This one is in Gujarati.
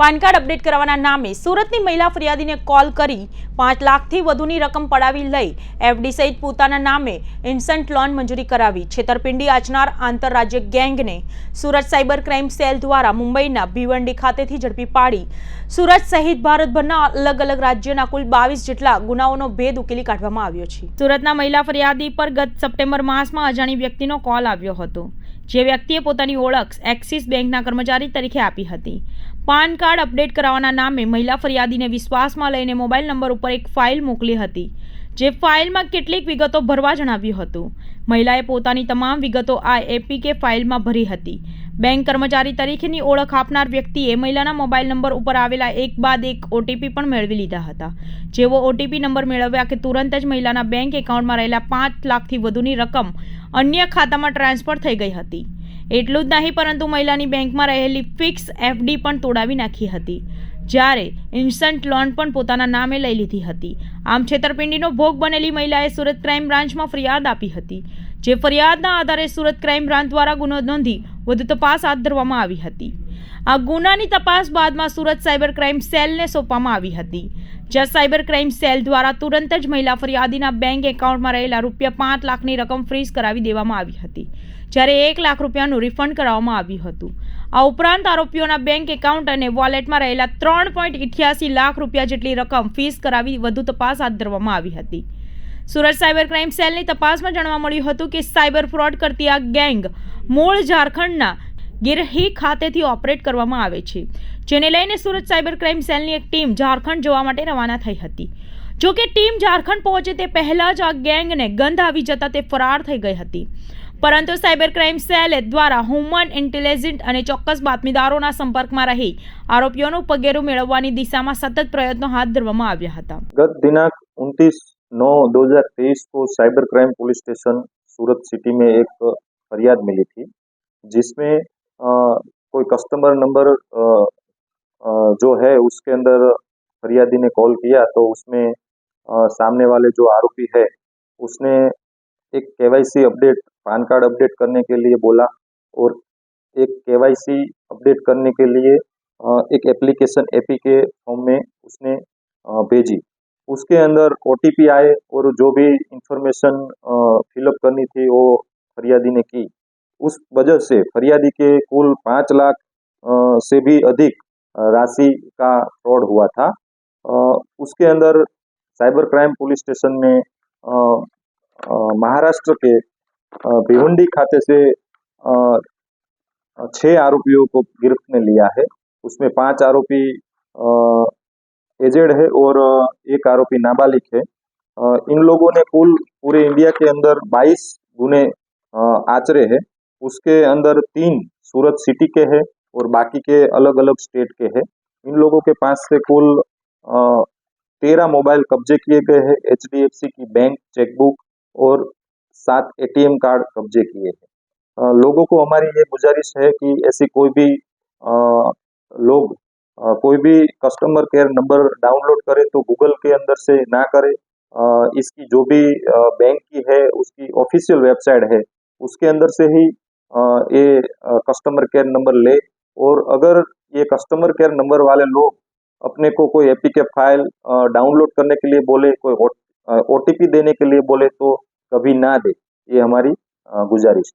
પાન કાર્ડ અપડેટ કરવાના નામે સુરતની મહિલા ફરિયાદીને કોલ કરી પાંચ લાખથી વધુની રકમ પડાવી લઈ એફડી સહિત પોતાના નામે ઇન્સ્ટન્ટ લોન મંજૂરી કરાવી. છેતરપિંડી આચનાર આંતરરાજ્ય ગેંગને સુરત સાયબર ક્રાઇમ સેલ દ્વારા મુંબઈના ભીવંડી ખાતેથી ઝડપી પાડી. સુરત સહિત ભારતભરના અલગ અલગ રાજ્યોના કુલ બાવીસ જેટલા ગુનાઓનો ભેદ ઉકેલી કાઢવામાં આવ્યો છે. સુરતના મહિલા ફરિયાદી પર ગત સપ્ટેમ્બર માસમાં અજાણી વ્યક્તિનો કોલ આવ્યો હતો. જે વ્યક્તિએ પોતાની ઓળખ એક્સિસ બેંકના કર્મચારી તરીકે આપી હતી. પાન કાર્ડ અપડેટ કરાવવાના નામે મહિલા ફરિયાદીને વિશ્વાસમાં લઈને મોબાઈલ નંબર ઉપર એક ફાઇલ મોકલી હતી. જે ફાઇલમાં કેટલીક વિગતો ભરવા જણાવ્યું હતું. મહિલાએ પોતાની તમામ વિગતો આ એપીકે ફાઇલમાં ભરી હતી. બેંક કર્મચારી તરીકેની ઓળખ આપનાર વ્યક્તિએ મહિલાના મોબાઈલ નંબર ઉપર આવેલા એક બાદ એક ઓટીપી પણ મેળવી લીધા હતા. જેવો ઓટીપી નંબર મેળવ્યા કે તુરંત જ મહિલાના બેંક એકાઉન્ટમાં રહેલા પાંચ લાખથી વધુની રકમ અન્ય ખાતામાં ટ્રાન્સફર થઈ ગઈ હતી. એટલું જ નહીં, પરંતુ મહિલાની બેંકમાં રહેલી ફિક્સ એફડી પણ તોડાવી નાખી હતી. જ્યારે ઇન્સ્ટન્ટ લોન પણ પોતાના નામે લઈ લીધી હતી. આમ છેતરપિંડીનો ભોગ બનેલી મહિલાએ સુરત ક્રાઇમ બ્રાન્ચમાં ફરિયાદ આપી હતી, જે ફરિયાદના આધારે સુરત ક્રાઇમ બ્રાન્ચ દ્વારા ગુનો નોંધી વધુ તપાસ હાથ ધરવામાં આવી હતી. આ ગુનાની તપાસ બાદમાં સુરત સાયબર ક્રાઇમ સેલને સોંપવામાં આવી હતી. જ્યાં સાયબર ક્રાઇમ સેલ દ્વારા તુરંત જ મહિલા ફરિયાદીના બેંક એકાઉન્ટમાં રહેલા રૂપિયા પાંચ લાખની રકમ ફ્રીઝ કરાવી દેવામાં આવી હતી. જ્યારે એક લાખ રૂપિયાનું રિફંડ કરાવવામાં આવ્યું હતું. આ ઉપરાંત આરોપીઓના બેંક એકાઉન્ટ અને વોલેટમાં રહેલા ત્રણ પોઈન્ટ ઇઠ્યાસી લાખ રૂપિયા જેટલી રકમ ફીસ કરાવી વધુ તપાસ હાથ ધરવામાં આવી હતી. સુરત સાયબર ક્રાઇમ સેલની તપાસમાં જાણવા મળ્યું હતું કે સાયબર ફ્રોડ કરતી આ ગેંગ મૂળ ઝારખંડના ગિરહી ખાતેથી ઓપરેટ કરવામાં આવે છે, જેને લઈને સુરત સાયબર ક્રાઇમ સેલની એક ટીમ ઝારખંડ જવા માટે રવાના થઈ હતી. જો કે ટીમ ઝારખંડ પહોંચે તે પહેલાં જ આ ગેંગને ગંધ આવી જતા તે ફરાર થઈ ગઈ હતી. પરંતુ સાયબર ક્રાઇમ સેલ દ્વારા હ્યુમન ઇન્ટેલિજન્ટ અને ચોક્કસ બાતમીદારોના સંપર્કમાં રહી આરોપીઓનું પગેરું મેળવવાની દિશામાં સતત પ્રયત્નો હાથ ધરવામાં આવ્યા હતા गत दिनांक 29 नौ 2023 को cyber crime police station Surat city में एक फरियाद मिली थी जिसमें अ, कोई कस्टमर नंबर अ, अ, जो है उसके अंदर फरियादी ने कॉल किया तो उसमें अ, सामने वाले जो आरोपी है उसने एक KYC update PAN card update करने के लिए बोला और एक केवाईसी अपडेट करने के लिए एक एप्लीकेशन एपी के फॉर्म में उसने भेजी। उसके अंदर ओटीपी आए और जो भी इंफॉर्मेशन फिलअप करनी थी वो फरियादी ने की। उस वजह से फरियादी के कुल पाँच लाख से भी अधिक राशि का फ्रॉड हुआ था। उसके अंदर साइबर क्राइम पुलिस स्टेशन में महाराष्ट्र के भिवंडी खाते से छह आरोपियों को गिरफ्त में लिया है। उसमें पाँच आरोपी एजेड है और एक आरोपी नाबालिग है। इन लोगों ने कुल पूरे इंडिया के अंदर 22 गुने आचरे हैं। उसके अंदर तीन सूरत सिटी के हैं और बाकी के अलग अलग स्टेट के हैं। इन लोगों के पास से कुल तेरह मोबाइल कब्जे किए गए हैं एच की बैंक, चेकबुक और सात एटीएम कार्ड कब्जे किए हैं। लोगों को हमारी ये गुजारिश है कि ऐसी कोई भी अ, लोग अ, कोई भी कस्टमर केयर नंबर डाउनलोड करे तो गूगल के अंदर से ना करे। अ, इसकी जो भी अ, बैंक की है उसकी ऑफिशियल वेबसाइट है उसके अंदर से ही अ, ये अ, कस्टमर केयर नंबर ले और अगर ये कस्टमर केयर नंबर वाले लोग अपने को कोई एपी के फ़ाइल डाउनलोड करने के लिए बोले कोई ओ टी देने के लिए बोले तो કભી ના દે એ અમારી ગુજારિશ.